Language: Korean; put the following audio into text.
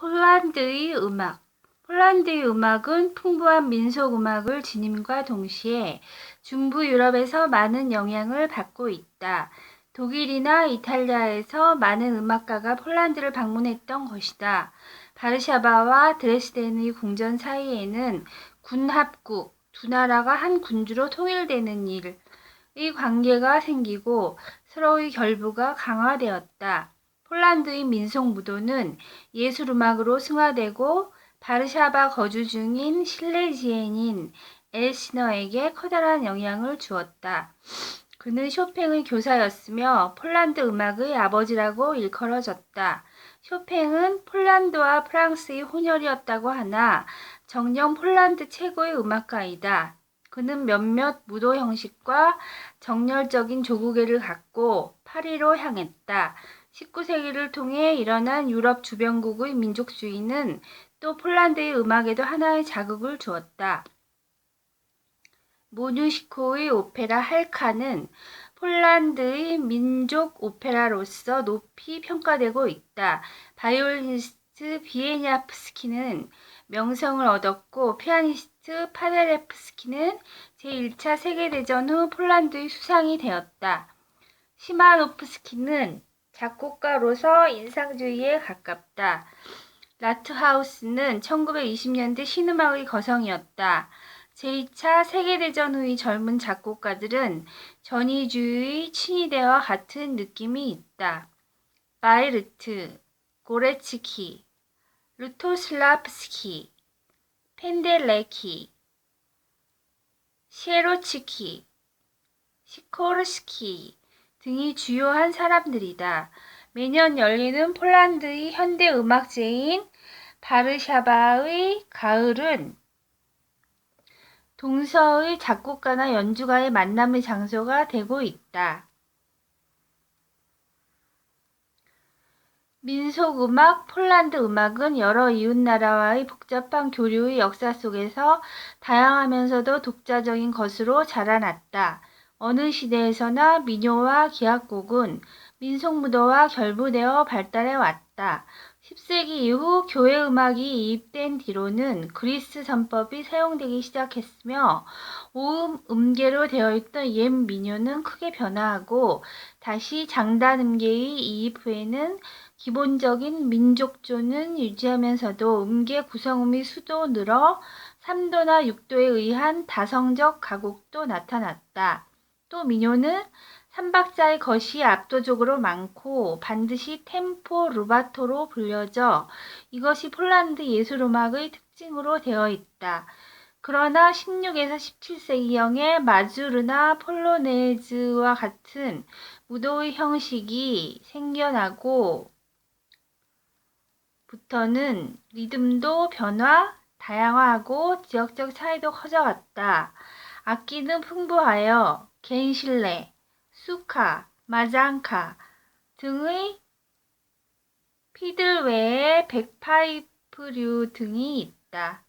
폴란드의 음악 폴란드의 음악은 풍부한 민속 음악을 지님과 동시에 중부 유럽에서 많은 영향을 받고 있다. 독일이나 이탈리아에서 많은 음악가가 폴란드를 방문했던 것이다. 바르샤바와 드레스덴의 궁전 사이에는 군합국, 두 나라가 한 군주로 통일되는 일의 관계가 생기고 서로의 결부가 강화되었다. 폴란드의 민속 무도는 예술 음악으로 승화되고 바르샤바 거주 중인 실레지엔인 엘시너에게 커다란 영향을 주었다. 그는 쇼팽의 교사였으며 폴란드 음악의 아버지라고 일컬어졌다. 쇼팽은 폴란드와 프랑스의 혼혈이었다고 하나 정녕 폴란드 최고의 음악가이다. 그는 몇몇 무도 형식과 정열적인 조국애를 갖고 파리로 향했다. 19세기를 통해 일어난 유럽 주변국의 민족주의는 또 폴란드의 음악에도 하나의 자극을 주었다. 모뉴시코의 오페라 할카는 폴란드의 민족 오페라로서 높이 평가되고 있다. 바이올리니스트 비에냐프스키는 명성을 얻었고 피아니스트 파데레프스키는 제1차 세계대전 후 폴란드의 수상이 되었다. 시마노프스키는 작곡가로서 인상주의에 가깝다. 라트하우스는 1920년대 신음악의 거성이었다. 제2차 세계대전 후의 젊은 작곡가들은 전위주의 친위대와 같은 느낌이 있다. 바이르트, 고레츠키, 루토슬라프스키, 펜델레키, 시에로츠키, 시코르스키 등이 주요한 사람들이다. 매년 열리는 폴란드의 현대 음악제인 바르샤바의 가을은 동서의 작곡가나 연주가의 만남의 장소가 되고 있다. 민속 음악, 폴란드 음악은 여러 이웃나라와의 복잡한 교류의 역사 속에서 다양하면서도 독자적인 것으로 자라났다. 어느 시대에서나 민요와 기악곡은 민속무도와 결부되어 발달해 왔다. 10세기 이후 교회 음악이 이입된 뒤로는 그리스 전법이 사용되기 시작했으며 오음 음계로 되어 있던 옛 민요는 크게 변화하고 다시 장단 음계의 이입 후에는 기본적인 민족조는 유지하면서도 음계 구성음의 수도 늘어 3도나 6도에 의한 다성적 가곡도 나타났다. 또 민요는 3박자의 것이 압도적으로 많고 반드시 템포 루바토로 불려져 이것이 폴란드 예술 음악의 특징으로 되어 있다. 그러나 16에서 17세기경에 마주르나 폴로네즈와 같은 무도의 형식이 생겨나고 부터는 리듬도 변화, 다양화하고 지역적 차이도 커져갔다. 악기는 풍부하여 겐실레, 수카, 마장카 등의 피들 외에 백파이프류 등이 있다.